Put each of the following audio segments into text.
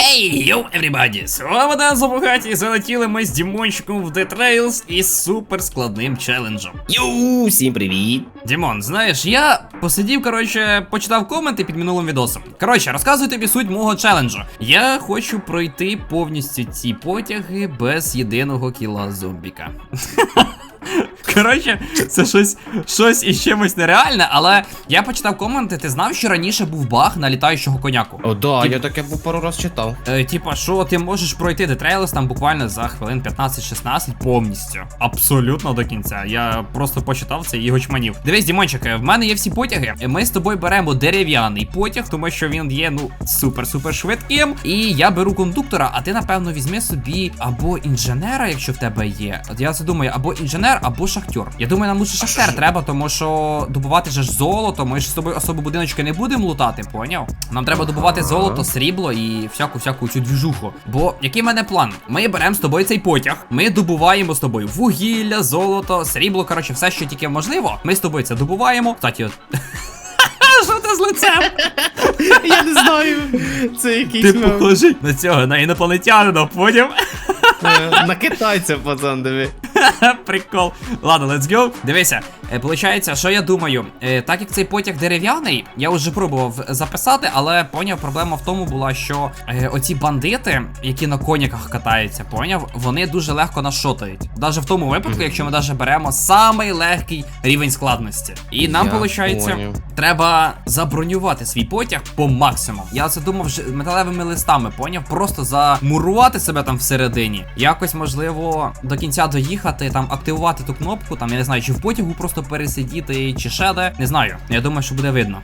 Хей, йоу, everybody! Слава на забугаті! Залетіли ми з Дімончиком в The Trails із супер складним челенджем. Йоу, всім привіт! Дімон, знаєш, я посидів, коротше, почитав коменти під минулим відосом. Коротше, розказую тобі суть мого челенджу. Я хочу пройти повністю ці потяги без єдиного кіла зомбіка. Коротше, це щось щось із чимось нереальне, але я почитав коменти, ти знав, що раніше був баг на літаючого коняку. О, да, Тип- я таке був пару раз читав. Е, типа, що ти можеш пройти The там буквально за хвилин 15-16 повністю. Абсолютно до кінця. Я просто почитав це і гочманів. Дивись, Дімончик, е, в мене є всі потяги. Ми з тобою беремо дерев'яний потяг, тому що він є ну супер-супер швидким. І я беру кондуктора, а ти, напевно, візьми собі або інженера, якщо в тебе є. От я це думаю, або інженер, або шахтер. Я думаю, нам лучше шахтер треба, тому що добувати же ж золото. Ми ж з тобою особо будиночки не будемо лутати, поняв? Нам треба добувати золото, срібло і всяку всяку цю двіжуху. Бо який в мене план? Ми беремо з тобою цей потяг, ми добуваємо з тобою вугілля, золото, срібло, коротше, все, що тільки можливо. Ми з тобою це добуваємо. Кстати, от. Що ти з лицем? Я не знаю. Це якийсь мем. похожий на цього, на інопланетянина, поняв? Е, на китайця, пацан, диви. Прикол. Ладно, let's go. Дивися, е, получається, що я думаю, е, так як цей потяг дерев'яний, я вже пробував записати, але поняв, проблема в тому була, що е, оці бандити, які на коняках катаються, поняв, вони дуже легко нас шотають. Навіть в тому випадку, якщо ми навіть беремо самий легкий рівень складності. І нам, виходить. Треба забронювати свій потяг по максимуму. Я це думав металевими листами, поняв? Просто замурувати себе там всередині. Якось можливо до кінця доїхати, там активувати ту кнопку, там я не знаю, чи в потягу просто пересидіти, чи ще де. Не знаю. Я думаю, що буде видно.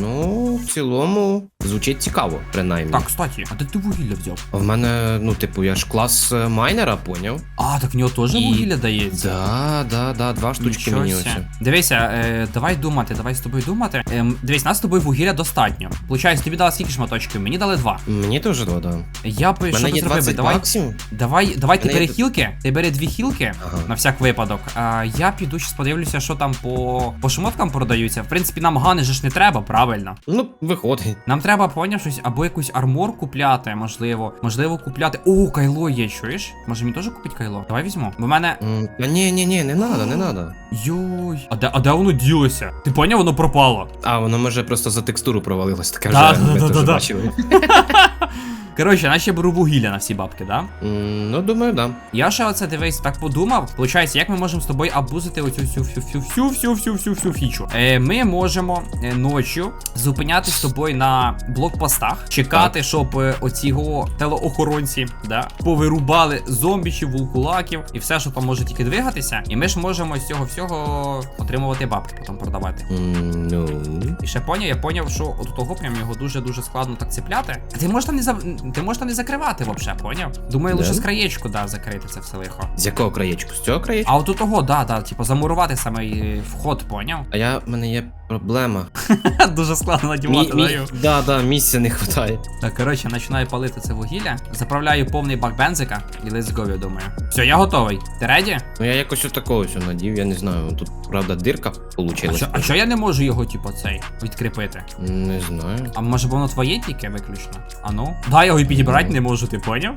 Ну, в цілому, звучить цікаво, принаймні. Так, кстати, а де ти вугілля взяв? В мене, ну, типу, я ж клас е, майнера, поняв? А, так в нього теж І- вугілля дається. Да, да, да, два штучки мені ось. Дивися, е, давай думати, давай з тобою думати. Ем, дивись, нас з тобою вугілля достатньо. Получається, тобі дали скільки шматочків? Мені дали два. Мені теж два, да. Я У що зробив? Давай, давай, давай ти бери є- хілки, ти бери дві хілки Ага. на всяк випадок. А я піду щас подивлюся, що там по, по шмоткам продаються. В принципі, нам гани же ж не треба, правильно. Ну, виходить. Нам треба, поняв, щось або якусь армор купляти, можливо. Можливо, купляти. О, кайло є, чуєш? Може мені теж купити кайло? Давай візьму. Бо в мене. Ні, ні, ні, не надо, не надо. Йой. А де, а де воно ділося? Ти поняв, воно пропало. А, воно може просто за текстуру провалилось, таке вже ми теж бачили. Коротше, наче беру вугілля на всі бабки, да? М, Ну, думаю, да. Я ще оце дивись, так подумав. Получається, як ми можемо з тобою абузити оцю всю всю всю всю всю всю всю всю фічу. Е, ми можемо е, ночі зупиняти з тобою на блокпостах, чекати, щоб е, оці го телеохоронці да, повирубали зомбічів, вулкулаків і все, що там може тільки двигатися. І ми ж можемо з цього всього отримувати бабки, потім продавати. М, Ну. І ще поняв, я поняв, що от того прям його дуже дуже складно так цепляти. А ти можеш там не за ти можеш там не закривати вообще, поняв? Думаю, лише з краєчку, да, закрити це все лихо. З якого краєчку? З цього краєчку? А от у того, да, да, типу, замурувати саме вход, поняв? А я в мене є проблема. Дуже складно Мі, надівати, мі, даю. да, да, місця не вистачає. Так, коротше, починаю палити це вугілля, заправляю повний бак бензика і let's go, я думаю. Все, я готовий. Ти реді? Ну я якось отакого ось надів, я не знаю. Тут правда дирка А що, а що я не можу його, типу, цей відкріпити? Не знаю. А може воно твоє тільки виключно? А ну? Да, я його і підібрати не можу, ти поняв?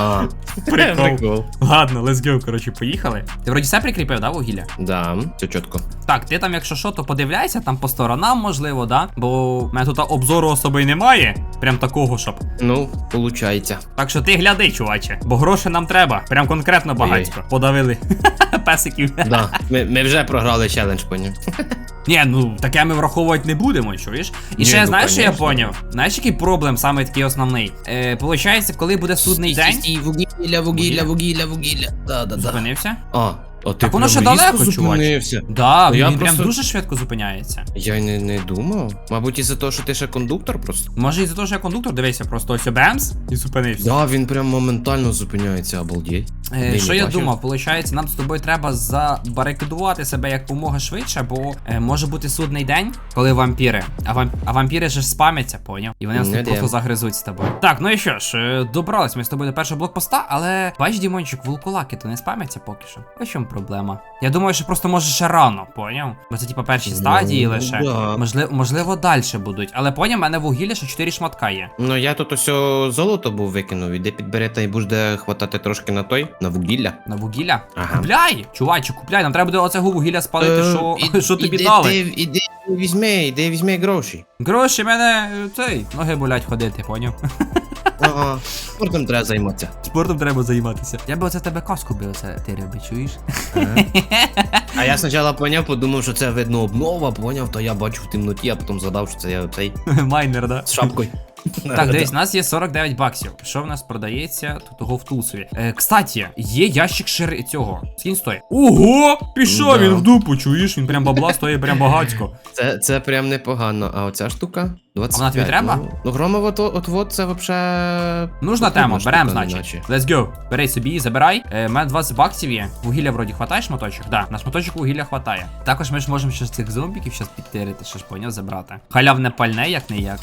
А, Прикол. Ладно, let's go, коротше, поїхали. Ти вроді все прикріпив, да, вугілля? Да, все чітко. Так, ти там, якщо що, то подивляйся там по сторонам, можливо, да? Бо в мене тут обзору особи й немає. Прям такого, щоб. Ну, получається. Так що ти гляди, чуваче, бо грошей нам треба. Прям конкретно багатько. Подавили песиків. Да. Ми, ми вже програли челендж, поняв. Ні, ну таке ми враховувати не будемо, чуєш? І Ні, ще ну, знаєш, що я конечно. поняв? Знаєш, який проблем саме такий основний? Е, Получається, коли буде судний день, вугілля, вугілля, вугілля, вугілля. Да, да, зупинився. А, а ти Так воно ще далеко, зупинився. Да, Ну, я він прям просто- дуже швидко зупиняється. Я й не, не думав. Мабуть, із-за того, що ти ще кондуктор просто. Може, із-за того, що я кондуктор дивився, просто ось бемс і зупинився. Да, він прям моментально зупиняється, обалдеть. Е, Ні, що я бачив. думав, виходить, нам з тобою треба забарикадувати себе якомога швидше, бо е, може бути судний день, коли вампіри. А, вам, а вампіри же ж спамяться, поняв? І вони нас Не тут просто загризуть з тобою. Так, ну і що ж, е, добрались ми з тобою до першого блокпоста, але бач, Дімончик, вулкулаки то не спамяться поки що. Ось в чому проблема. Я думаю, що просто може ще рано, поняв? Бо це типа перші Ну, стадії лише. да. Можливо, можливо, далі будуть. Але поняв, в мене вугілля ще 4 шматка є. Ну я тут ось золото був викинув, іди підбери та й буде хватати трошки на той, на вугілля. На вугілля? Ага. Купляй! Чуваче, купляй, нам треба буде оцього вугілля спалити, Е, що, і- що тобі іди дали. ти- Іди візьми, іди візьми гроші. Гроші мене е, цей, ноги болять ходити, поняв? Ага, спортом треба займатися. Спортом треба займатися. Я би оце тебе каску бив, це ти риби, чуєш? А я спочатку поняв, подумав, що це видно обнова, поняв, то я бачу в темноті, а потім згадав, що це я цей Майнер, да? з шапкою. Так, дивись, у нас є 49 баксів. Що в нас продається? Тут того в Тулсові. Е, кстати, є ящик шири цього. Скинь стой. Ого! Пішов Да. він в дупу, чуєш? Він прям бабла стоїть прям багатько. Це, це прям непогано. А оця штука 25. А вона тобі треба? Ну, ну громово то от от це вообще. Нужна тема, штука, берем, неначе. значить. Let's go. Бери собі, забирай. Е, у мене 20 баксів є. Вугілля вроді хватає шматочок? Да, на шматочок вугілля хватає. Також ми ж можемо ще з цих зомбіків щас підтирити, що ж поняв, забрати. Халявне пальне, як не як.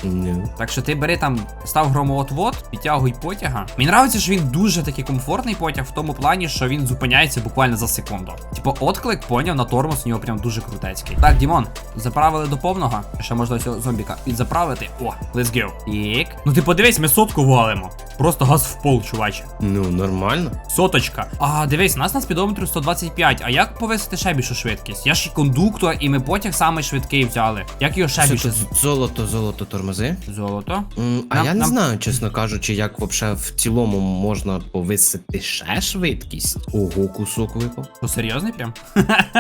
Так що ти бери там, став громоотвод, підтягуй потяга. Мені нравиться, що він дуже такий комфортний потяг в тому плані, що він зупиняється буквально за секунду. Типу, отклик поняв на тормоз, у нього прям дуже крутецький. Так, Дімон, заправили до повного. Ще можна цього зомбіка підзаправити. О, let's go. Ік. Ну ти подивись, ми сотку валимо. Просто газ в пол, чуваче. Ну, нормально. Соточка. А, дивись, у нас на спідометру 125. А як повисити ще більшу швидкість? Я ж і кондуктор, і ми потяг самий швидкий взяли. Як його ще більше? золото, золото тормози. Золото. М, А Нам- я не нам- знаю, чесно кажучи, як вообще в цілому можна повисити ще швидкість. Ого, кусок випав. Що, серйозний прям?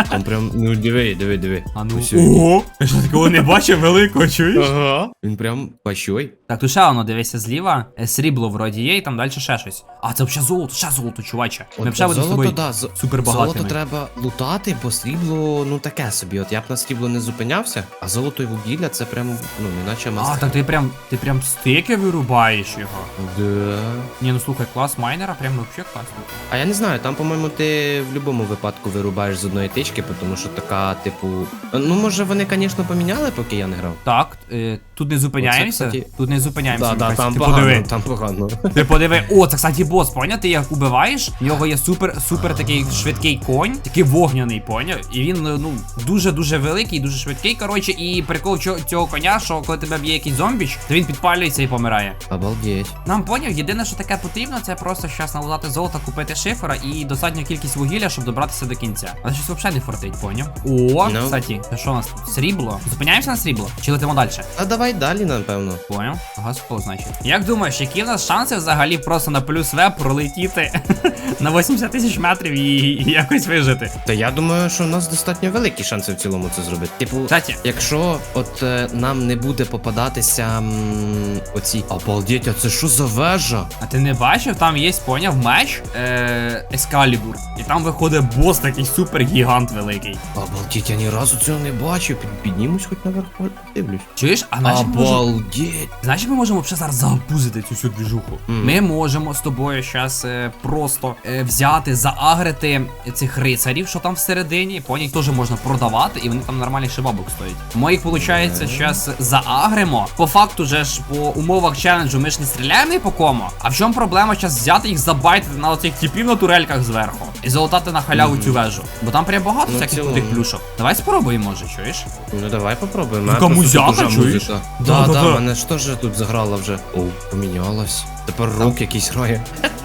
Там прям, ну диви, диви, диви. А ну. Ось Ого! Я що такого не бачив великого, чуєш? Ага. Він прям пащой. Так, тут ще воно, дивися зліва. Е, Срібло вроді є, і там далі ще щось. А, це взагалі золото, ще золото, чуваче. Ми вже будемо з тобою да, супер Золото треба лутати, бо срібло, ну таке собі. От я б на срібло не зупинявся, а золото і вугілля це прям, ну, неначе А, мастер. так ти прям, ти прям стики вирубаєш його. Да. Ні, ну слухай, клас майнера, прям взагалі класно. А я не знаю, там, по-моєму, ти в будь-якому випадку вирубаєш з одної тички, тому що така, типу. Ну, може, вони, звісно, поміняли, поки я не грав. Так, е, тут не зупиняємося. Тут не зупиняємося. Да, да, Михась. там ти погано, подиви. там погано. Ти подиви. О, це кстати бос, поняв? Ти як убиваєш, в нього є супер, супер такий швидкий конь, такий вогняний, поняв? І він ну дуже-дуже великий, дуже швидкий. Коротше, і прикол цього, коня, що коли тебе б'є якийсь зомбіч, то він підпалюється і помирає. Обалдеть. Нам поняв, єдине, що таке потрібно, це просто щас налутати золото, купити шифера і достатню кількість вугілля, щоб добратися до кінця. Але щось взагалі не фортить, поняв? О, Ну. кстати, що у нас тут? Срібло? Зупиняємося на срібло? Чи летимо далі? А давай далі, напевно. Поняв? Гаспо, значить. Як думаєш, які в нас шанси взагалі просто на плюс В пролетіти на 80 тисяч метрів і, і якось вижити? Та я думаю, що у нас достатньо великі шанси в цілому це зробити. Типу, Кстати, якщо от е, нам не буде попадатися м, оці. Обалдеть, а це що за вежа? а ти не бачив, там є, поняв, меч е, Ескалібур. І там виходить бос такий супер гігант великий. Обалдеть, я ні разу цього не бачив. Під, піднімусь хоч наверх подивлюсь. Чуєш? А наші. Обалдеть. Знаєш, ми можемо взагалі зараз загрузити цю всю двіжуху. Мгм. Ми можемо з тобою зараз е, просто е, взяти, заагрити цих рицарів, що там всередині. По них теж можна продавати, і вони там нормальний шибабок стоять. Ми їх, виходить, зараз заагримо. По факту же ж по умовах челенджу ми ж не стріляємо ні по кому. А в чому проблема зараз взяти їх, забайтити на оцих типів на турельках зверху і залутати на халяву цю вежу? Бо там прям багато Ну, всяких крутих плюшок. Давай спробуємо, може, чуєш? Ну давай попробуємо. Така А, просто музяка, тут уже чуєш? Да, да, да, да. мене ж теж тут заграла вже. О, помінялась. Тепер рук якийсь грає.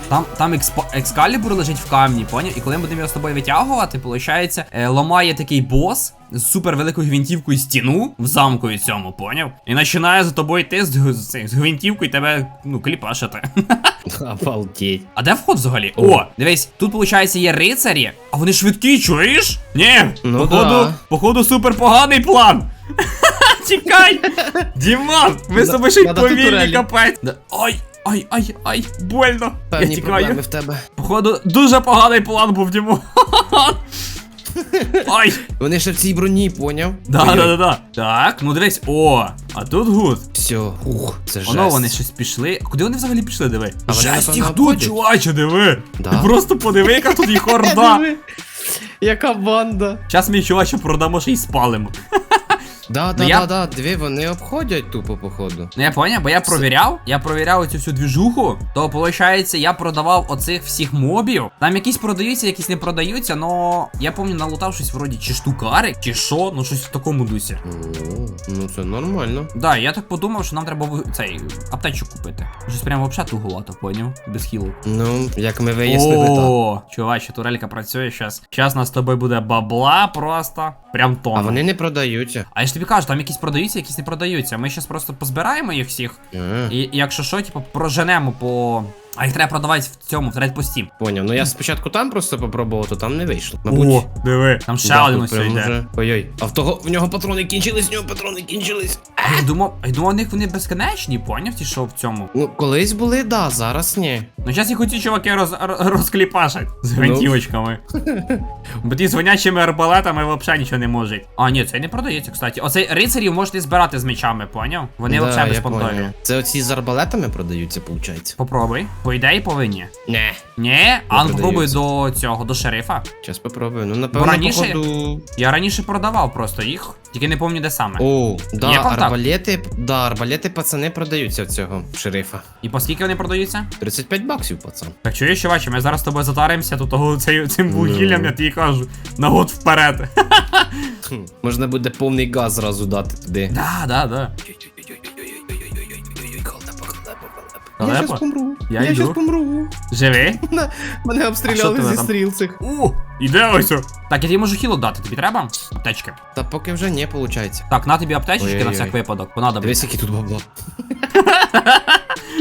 Там, там експо, екскалібур лежить в камні, поняв? І коли ми будемо його з тобою витягувати, виходить, е, ламає такий бос з супер великою гвинтівкою стіну в замку цьому, поняв? І починає за тобою йти з, г- з, з гвинтівкою і тебе, ну, кліпашити. Обалдеть. А де вход взагалі? О. О, дивись, тут, виходить, є рицарі, а вони швидкі, чуєш? Ні, Ну походу, да. походу супер поганий план. Тікай! Дімон, ми з тобою ще й повільні капець. Ай, ай, ай, ай, больно. Я тікаю. в тебе. Походу, дуже поганий план був Дімон. Ай! Вони ще в цій броні, поняв? Да, да, да, да. Так, ну дивись, о, а тут гуд. Все, ух, це жесть. Воно вони щось пішли. Куди вони взагалі пішли, диви? А Жесть їх тут, чуваче, диви. Да. Ти просто подиви, яка тут їх орда. Яка банда. Зараз ми чуваче продамо ще й спалимо. Да, Ну, да, я- да, да, дві вони обходять тупо, походу. Ну я поняв, бо я провіряв, я провіряв цю всю двіжуху, то виходить, я продавав оцих всіх мобів. Там якісь продаються, якісь не продаються, но я пам'ятаю, налутав щось вроді чи штукарик, чи що, ну щось в такому дусі. О, ну це нормально. Да, я так подумав, що нам треба ви- цей аптечку купити. Щось прям вообще тугувато, поняв? Без хілу. Ну, як ми вияснили, так. О, чуваче, турелька працює щас. Щас нас з тобою буде бабла просто. Прям тонна. А вони не продаються. А я ж тобі кажу, там якісь продаються, якісь не продаються. Ми зараз просто позбираємо їх всіх. І якщо що, типу, проженемо по. А їх треба продавати в цьому, в тредпості. Поняв. Ну я спочатку там просто попробував, то там не вийшло. Мабуть. О, диви. Там ще Да, один тут ось прям йде. вже- Ой-ой. А в того в нього патрони кінчились, в нього патрони кінчились. А я думав, а я думав, у них вони безконечні, поняв ті, що в цьому. Ну, колись були, да, зараз ні. Ну зараз їх оці чуваки роз, роз, розкліпашать з Ну. гвинтівочками. Бо ті з вонячими арбалетами взагалі нічого не можуть. А, ні, цей не продається, кстати. Оцей рицарів можете збирати з мечами, поняв? Вони да, взагалі я безпонтові. Це оці з арбалетами продаються, виходить? Попробуй. По ідеї повинні. Не. Ні, а ну до цього, до шерифа. Зараз попробую. Ну, напевно, раніше- походу. Я раніше продавав просто їх, тільки не пам'ятаю де саме. О, да, Є арбалети, да, арбалети пацани продаються в цього шерифа. І по скільки вони продаються? 35 баксів, пацан. Так чуєш, чуваче, ми зараз з тобою затаримося тут того цей, цим вугіллям, Ну. я тобі кажу, на год вперед. Хм, Можна буде повний газ зразу дати туди. Да, да, да. Я щас помру. Я Я щас помру. Живи? Мене обстріляли зі стріл цих. У, іде ось. Так, я тобі можу хіло дати, тобі треба? Аптечки. Та поки вже не виходить. Так, на тобі аптечечки на всяк випадок, Дивись, понадобиться. які тут бабло.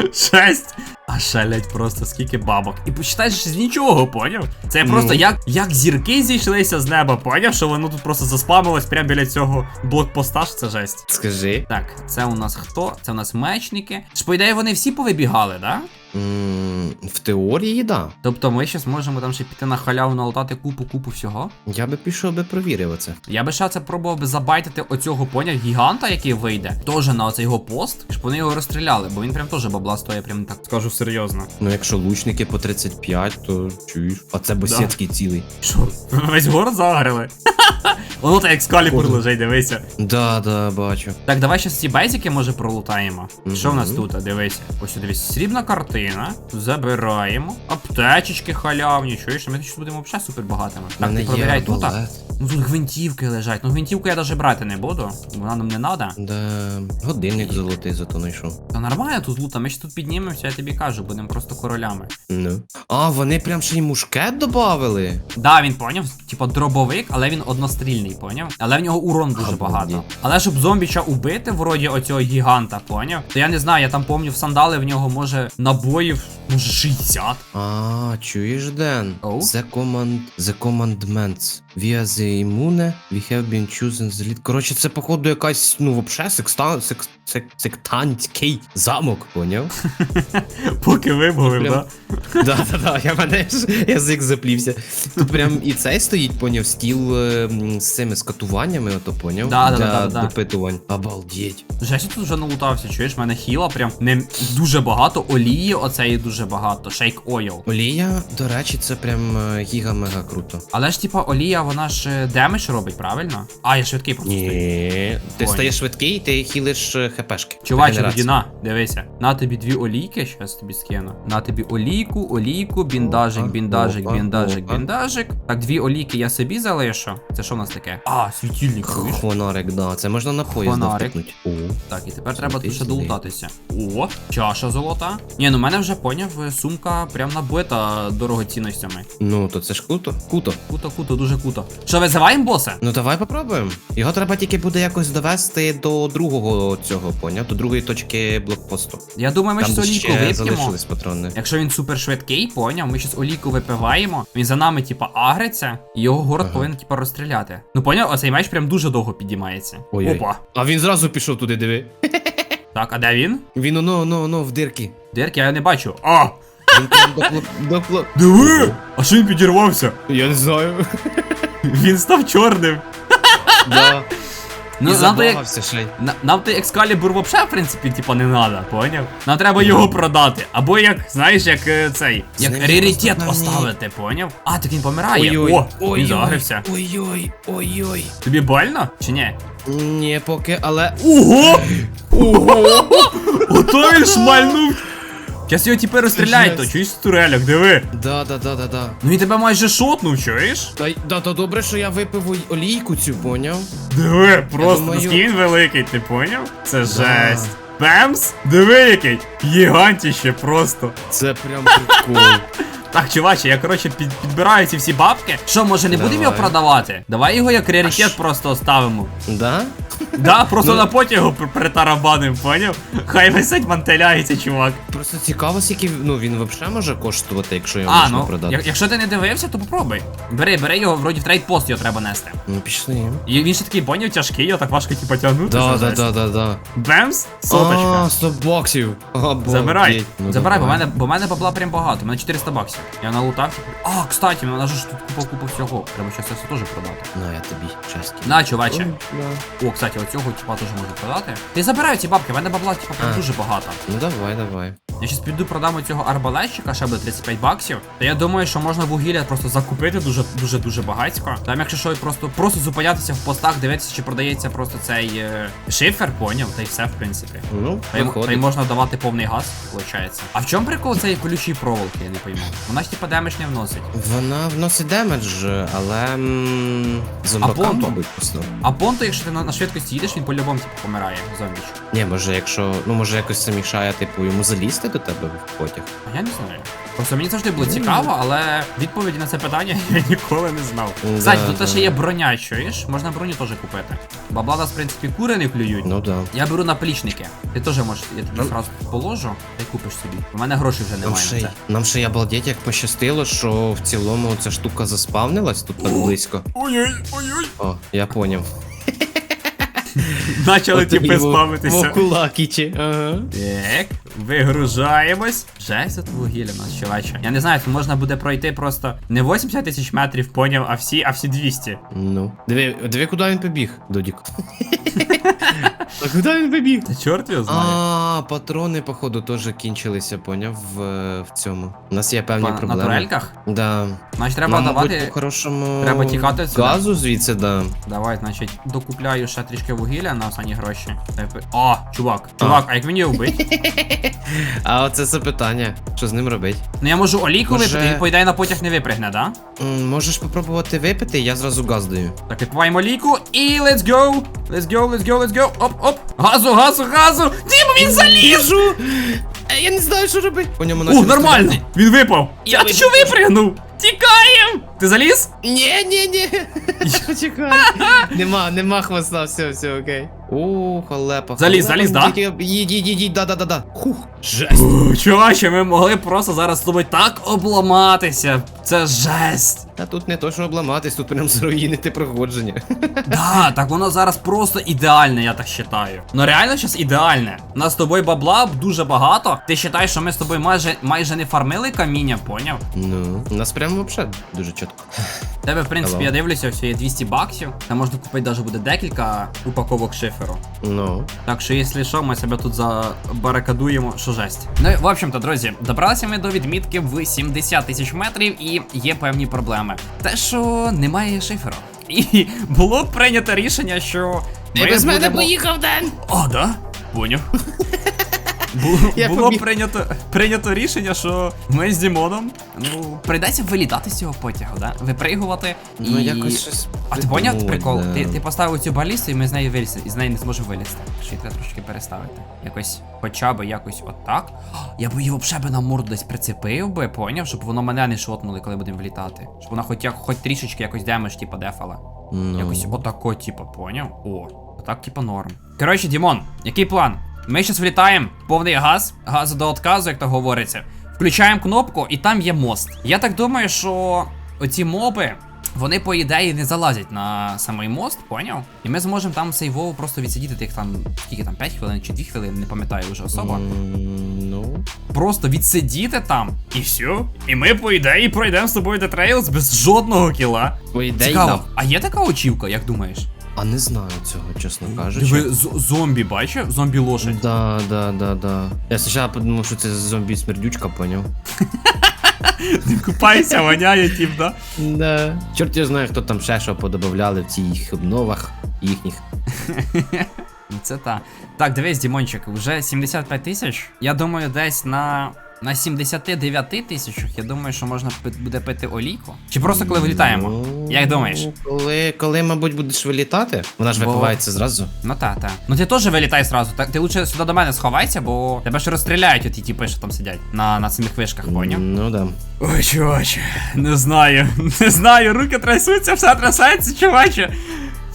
Шесть. А шалять просто скільки бабок. І почитай з нічого, поняв? Це Ну. просто як, як зірки зійшлися з неба, поняв, що воно тут просто заспамилось прямо біля цього блокпоста, що це жесть. Скажи. Так, це у нас хто? Це у нас мечники. Ж по ідеї вони всі повибігали, да? В теорії, да. Тобто ми зараз можемо там ще піти на халяву налутати купу-купу всього. Я би пішов би провірив оце. Я би ще це пробував би забайтити оцього поняв гіганта, який вийде, теж на оцей його пост, щоб вони його розстріляли, бо він прям теж бабла стоїть, прям так скажу серйозно. Ну, якщо лучники по 35, то чуєш. А це босєцький цілий. Що? Весь город загрили? Воно так екскалібур лежить, дивися. Да, да, бачу. Так, давай ще ці бейзики, може, пролутаємо. Що в нас Мгм. тут? Дивися. Ось тут дивись, срібна картина. Забираємо. Аптечечки халявні. Чуєш, ми тут будемо взагалі супер багатими. Так, ти є провіряй тут. арбалет. Ну тут гвинтівки лежать. Ну гвинтівку я навіть брати не буду. Вона нам не треба. Да, годинник золотий зато знайшов. Та нормально тут лута, ми ж тут піднімемося, я тобі кажу, будемо просто королями. Ну. А, вони прям ще й мушкет додавали. Да, він поняв, типа дробовик, але він однострільний, поняв? Але в нього урон дуже багато. Але щоб зомбіча убити, вроді оцього гіганта, поняв? То я не знаю, я там помню в сандали в нього може набоїв, може 60. А, чуєш, Ден? Оу? The command, the commandments. Via the immune, we have been chosen the lead. Коротше, це походу якась, ну, вообще секстан, сек, сек, сектантський замок, поняв? Поки Прям- да? Да, да, да, я мене ж язик заплівся. Тут прям і цей стоїть, поняв, стіл е, з цими скатуваннями, ото поняв? Да, да, Для да, да, да. допитувань. Обалдеть. Жесть, я тут вже налутався, чуєш, в мене хіла прям не дуже багато, олії оцеї дуже багато, шейк ойл. Олія, до речі, це прям е, гіга-мега круто. Але ж типа олія, вона ж е, демедж робить, правильно? А, я швидкий просто. Ні. Ти Понял. стаєш швидкий, ти хілиш е, хпшки. Чуваче, Регенерацію. тоді на, дивися. На тобі дві олійки, щас тобі скину. На тобі олійку, олійку, біндажик, біндажик, біндажик, біндажик. Так, дві олійки я собі залишу. Це що в нас таке? А, світильник. Хонарик, да, це можна на поїзд втикнути. О. Так, і тепер треба тут ще долутатися. О, чаша золота. Ні, ну в мене вже поняв, е, сумка прям набита дорогоцінностями. Ну, то це ж круто. Круто. Куто, куто, дуже куто. Що, визиваємо боса? Ну давай попробуємо. Його треба тільки буде якось довести до другого цього, поняв? До другої точки блокпосту. Я думаю, ми Там щось олійку ще вип'ємо. патрони. Якщо він супер швидкий, поняв, ми щас олійку випиваємо, він за нами, типа, агриться, і його город Ага. повинен, типа, розстріляти. Ну поняв, оцей меч прям дуже довго підіймається. Ой-ой. Опа. А він зразу пішов туди, диви. Так, а де він? Він оно, оно, оно в дирки. Дирки, я не бачу. А! Він прям до хлоп... Диви! А що він підірвався? Я не знаю. Він став чорним. Да. Ну, І нам то як. забавився на- Нам той екскалібур вообще, в принципі, типа, не надо, поняв? Нам треба його продати. Або як, знаєш, як е, цей, як ним раритет поставити, поняв? А, так він помирає. Ой-ой. О, він Ой-ой. загрився. Ой-ой, ой-ой. Тобі больно? Чи ні? Ні, поки, але. Ого! Ого! Ото він шмальнув! Зараз його тепер розстріляють, то чуєш з турельок, диви. Да, да, да, да, да. Ну він тебе майже шотнув, чуєш? Та, й- да, то добре, що я випив ой- олійку цю, поняв? Диви, просто думаю- наскільки він великий, ти поняв? Це Да. жесть. Пемс? Диви який! Гігантіще просто. Це прям прикол. Так, чуваче, я коротше під, підбираю ці всі бабки. Що, може не будемо його Давай. продавати? Давай його як раритет просто оставимо. да? Да, просто Ну. на потягу пр- притарабаним, поняв? Хай висить мантеляється, чувак. Просто цікаво, скільки ну він взагалі може коштувати, якщо його можна ну, продати. як- якщо ти не дивився, то попробуй. Бери, бери його, вроді в трейдпост його треба нести. Ну пішли. І він ще такий поняв, тяжкий, його так важко типу тягнути. Да, да, да, да, да. Бемс, соточка. А, 100 баксів. Обалдеть. Забирай, Ну, забирай, бо давай. мене, бо мене бабла прям багато, у мене 400 баксів. Я налутав. А, кстати, у мене ж тут купа купа всього. Треба щось це все теж продати. На, я тобі щастя. На, чуваче. О, кстати, оцього типа теж можу продати. Ти забирай ці бабки, в мене бабла типа прям А. дуже багато. Ну давай, давай. Я щас піду продам цього арбалетчика, ще буде 35 баксів. Та я думаю, що можна вугілля просто закупити дуже дуже багатько. Там, якщо що, просто просто зупинятися в постах, дивитися, чи продається просто цей е, шифер, поняв, та й все, в принципі. Ну, Та й, та й можна давати повний газ, виходить. А в чому прикол цієї колючої проволоки, я не пойму. Вона ж типа демедж не вносить. Вона вносить демедж, але зомбакам, мабуть, просто. А понто, якщо ти на, на швидкості їдеш, він по-любому типу помирає, зомбіч. Ні, може, якщо. Ну, може, якось це мішає, типу, йому залізти до тебе в потяг. А я не знаю. Просто мені завжди було цікаво, але відповіді на це питання я ніколи не знав. Да, Кстати, тут да. ще є броня, чуєш? Можна броню теж купити. Бабла нас, в принципі, кури не клюють. Ну да. Я беру наплічники. Ти теж можеш, я тобі Ну. зразу положу, ти купиш собі. У мене грошей вже Нам немає ще, на й- це. нам ще й обалдеть, як пощастило, що в цілому ця штука заспавнилась тут так близько. Ой-ой, ой-ой. О, я поняв. От тобі спавитися. Ага. Так, вигружаємось. Жесть от вугілля у нас, чуваче. Я не знаю, можна буде пройти просто не 80 тисяч метрів, поняв, а всі, а всі 200. Ну. Диви, диви, куди він побіг, Додік. А куди він побіг? Та чорт його знає. А, патрони, походу, теж кінчилися, поняв, в, в цьому. У нас є певні Па- на проблеми. турельках? Да. Значить, треба Нам, мабуть, давати. по-хорошому треба тікати сюди. газу звідси, да. Давай, значить, докупляю ще трішки вугілля на останні гроші. Та й- А, чувак, чувак, а як мені його вбити? А оце запитання, що з ним робить? Ну я можу олійку Може- випити, він по ідеї на потяг не випрягне, да? М, Можеш попробувати випити, я зразу газ даю. Так, відпиваємо олійку і let's go! Let's go, let's go, let's go! Оп, оп! Газу, газу, газу! Діма, він заліз! Е, Я не знаю, що робити. По ньому О, нормально! Він випав! Я Я ти що випригнув? випрягнув? Ти заліз? Ні, ні, ні. Почекай. нема, нема хвоста, все, все, окей. О, халепа. Заліз, заліз, да? Їдь, їдь, їдь, да, да, да, да. Хух, жесть. Ух, Чуваче, ми могли просто зараз з тобою так обламатися. Це жесть. Та тут не то, що обламатись, тут прям зруїнити проходження. Да, так воно зараз просто ідеальне, я так вважаю. Ну реально зараз ідеальне. У нас з тобою бабла дуже багато. Ти вважаєш, що ми з тобою майже майже не фармили каміння, поняв? Ну, у нас прямо взагалі дуже чітко. В Тебе, в принципі, Hello. я дивлюся, все є 200 баксів. Там можна купити навіть буде декілька упаковок шиферу. Ну. Так що, якщо що, ми себе тут забарикадуємо, що жесть. Ну, в общем-то, друзі, добралися ми до відмітки в 70 тисяч метрів і є певні проблеми. Те, що немає шиферу. І було прийнято рішення, що. ми будемо- поїхав, Ден! О, да? Поняв. Було, Я було побіг. прийнято, прийнято рішення, що ми з Дімоном, ну, прийдеться вилітати з цього потягу, да? Випригувати і. Ну, якось щось. А ти поняв прикол? Ти, ти поставив цю балісту, і ми з неї вилізти, і з неї не зможемо вилізти. Що їх треба трошки переставити. Якось, хоча б якось отак. Я б її взагалі би на морду десь прицепив би, поняв, щоб воно мене не шотнули, коли будемо влітати. Щоб вона хоч, як- хоч трішечки якось демедж, типа, дефала. Ну. Якось отако, типа, поняв? О, отак, типа, норм. Коротше, Дімон, який план? Ми зараз влітаємо, повний газ, газу до отказу, як то говориться. Включаємо кнопку, і там є мост. Я так думаю, що оці моби. Вони, по ідеї, не залазять на самий мост, поняв? І ми зможемо там сейвово просто відсидіти тих там, скільки там, 5 хвилин чи 2 хвилини, не пам'ятаю вже особо. Ну. Просто відсидіти там, і все. І ми, по ідеї, пройдемо з тобою The Trails без жодного кіла. По ідеї, Цікаво, да. а є така очівка, як думаєш? А не знаю цього, чесно кажучи. З- зомбі бачив? Зомбі лошадь. Да, да, да, да. Я спочатку подумав, що це зомбі-смердючка, поняв. Купається, воняє, тіп, да? Да. Чорт я знаю, хто там ще що подобавляли в цих обновах їхніх. Це та. Так, дивись, Дімончик, вже 75 тисяч. Я думаю, десь на. На 79 тисячах, я думаю, що можна буде пити олійку. Чи просто коли вилітаємо? Ну, Як думаєш? Коли, коли, мабуть, будеш вилітати, вона ж Бо- випивається зразу. Ну та, та. Ну ти теж вилітай сразу. Так, ти лучше сюди до мене сховайся, бо тебе ж розстріляють оті тіпи, що там сидять на, на самих вишках, поняв? Ну да. Ой, чуваче, не знаю, не знаю, руки трясуться, все трясається, чуваче.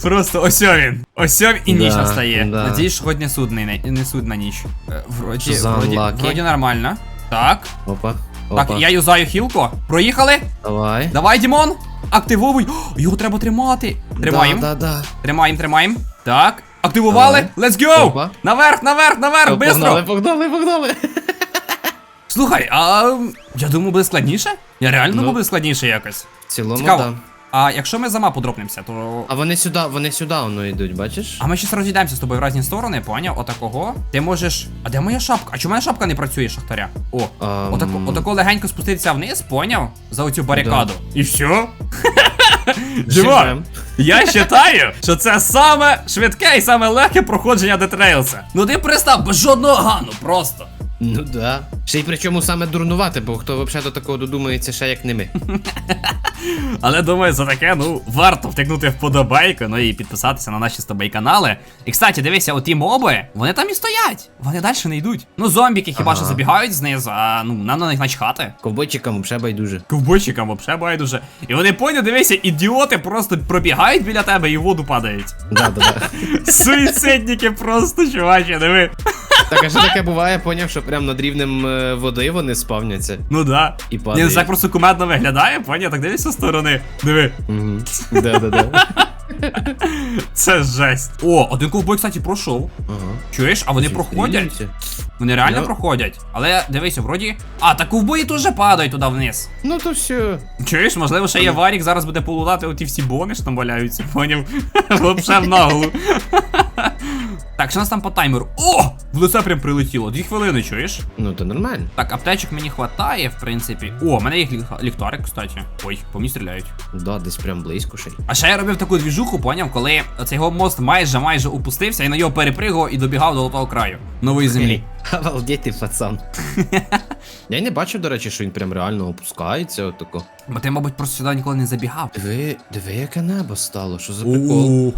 Просто ось він. Ось він і ніч Да, настає. да. Надіюсь, не судний не, не судна ніч. Е, Вроді, вроді, вроді нормально. Так. Опа. Опа. Так, я юзаю хілку. Проїхали. Давай. Давай, Дімон. Активовуй. О, його треба тримати. Тримаємо. Да, да, да. Тримаємо, тримаємо. Так. Активували. Let's go! Опа. Наверх, наверх, наверх, Погнали, бистро! погнали, погнали. Слухай, а я думаю, буде складніше? Я реально Ну. думаю, буде складніше якось. В цілому, Цікаво. да. А якщо ми за мапу дропнемося, то. А вони сюди, вони сюди воно йдуть, бачиш? А ми щас розійдемося з тобою в різні сторони, поняв? Отакого. Ти можеш. А де моя шапка? А чому моя шапка не працює, шахтаря? О, Ам. отако, отако легенько спуститися вниз, поняв? За оцю барикаду. І все? Дімон, я вважаю, що це саме швидке і саме легке проходження детрейлса. Ну ти пристав без жодного гану, просто. Ну да. Ще й причому саме дурнувати, бо хто взагалі до такого додумається ще як не ми. Але думаю, за таке, ну, варто втикнути вподобайку, ну і підписатися на наші з тобою канали. І кстати, дивися, оті моби, вони там і стоять. Вони далі не йдуть. Ну, зомбіки хіба Ага. що забігають знизу, а ну нам на них начхати. Ковбойчикам взагалі байдуже. Ковбойчикам вообще байдуже. І вони поняли, дивися, ідіоти просто пробігають біля тебе і в воду падають. Да, да, да. Суїцидники просто, чуваче, диви. Так, а що таке буває, поняв, що прям над рівнем е, води вони спавняться. Ну да. І Ні, ну так просто кумедно виглядає, поняв, так дивись зі сторони. Диви. Угу. Да, да, да. Це жесть. О, один ковбой, кстати, пройшов. Ага. Чуєш, а вони проходять? Вони реально Ну. проходять. Але дивися, вроді. А, так ковбої теж падають туди вниз. Ну то все. Чуєш, можливо, ще є варік, зараз буде полутати оті всі бони, що там валяються, поняв? Вообще в наглу. Так, що у нас там по таймеру? О! В лице прям прилетіло. Дві хвилини, чуєш? Ну то нормально. Так, аптечок мені хватає, в принципі. О, в мене є ліх- ліхтарик, кстати. Ой, по мені стріляють. Да, десь прям близько ще й. А ще я робив таку двіжуху, поняв, коли цей його мост майже майже упустився і на його перепригував і добігав до того краю нової землі. Обалдеть, пацан. Я не бачив, до речі, що він прям реально опускається отако. Бо ти, мабуть, просто сюди ніколи не забігав. Диви, диви, яке небо стало, що за прикол.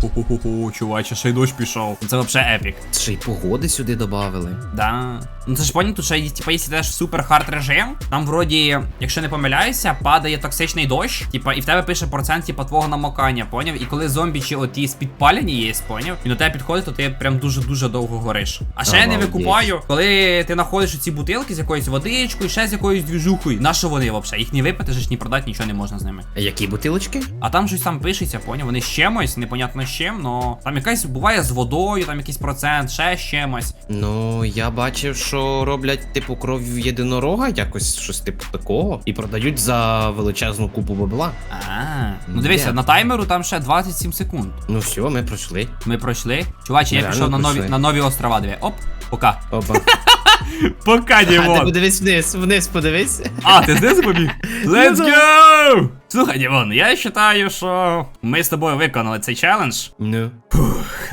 О, чуваче, ще й дощ пішов. Це вообще епік. Ще й погоди сюди додавали. Да. Ну це ж поняв, тут ще, типа, якщо йдеш в супер хард режим, там вроді, якщо не помиляюся, падає токсичний дощ, типа, і в тебе пише процент, типа, твого намокання, поняв? І коли зомбі чи оті спідпалені є, поняв? І до тебе підходить, то ти прям дуже-дуже довго гориш. А ще я не викупаю, коли ти знаходиш ці бутилки з якоюсь водичкою, ще з якоюсь двіжухою. На що вони взагалі? Їх не випити, ж ні продати, нічого не можна з ними. А які бутилочки? А там щось там пишеться, поняв? Вони з чимось, непонятно з чим, но там якась буває з водою, там якийсь процент, ще з чимось. Ну, я бачив, що роблять типу кров єдинорога, якось щось типу такого, і продають за величезну купу бабла. А, ну дивися, на таймеру там ще 27 секунд. Ну все, ми пройшли. Ми пройшли. Чуваче, я пішов на нові, на нові острова. Диви. Оп, пока. Опа. Пока, А ти подивись вниз, вниз подивись. А, ти знизу побіг? Let's go! Слухай, Дімон, я вважаю, що ми з тобою виконали цей челендж. Ну.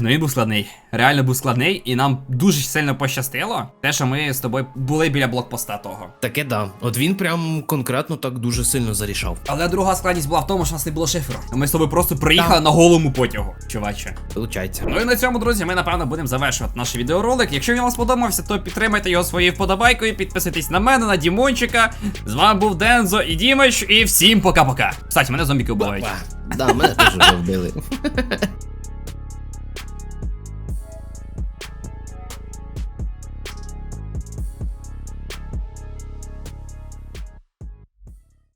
Ну він був складний. Реально був складний, і нам дуже сильно пощастило. Те, що ми з тобою були біля блокпоста того. Таке да. От він прям конкретно так дуже сильно зарішав. Але друга складність була в тому, що у нас не було шифру. Ми з тобою просто приїхали на голому потягу, чуваче. Получається. Ну і на цьому, друзі, ми напевно будемо завершувати наш відеоролик. Якщо він вам сподобався, то підтримайте його своєю вподобайкою, підписуйтесь на мене, на Дімончика. З вами був Дензо і Дімич, і всім пока-пока. Кстати, мене зомбіки вбивають. Да, мене теж вже вбили.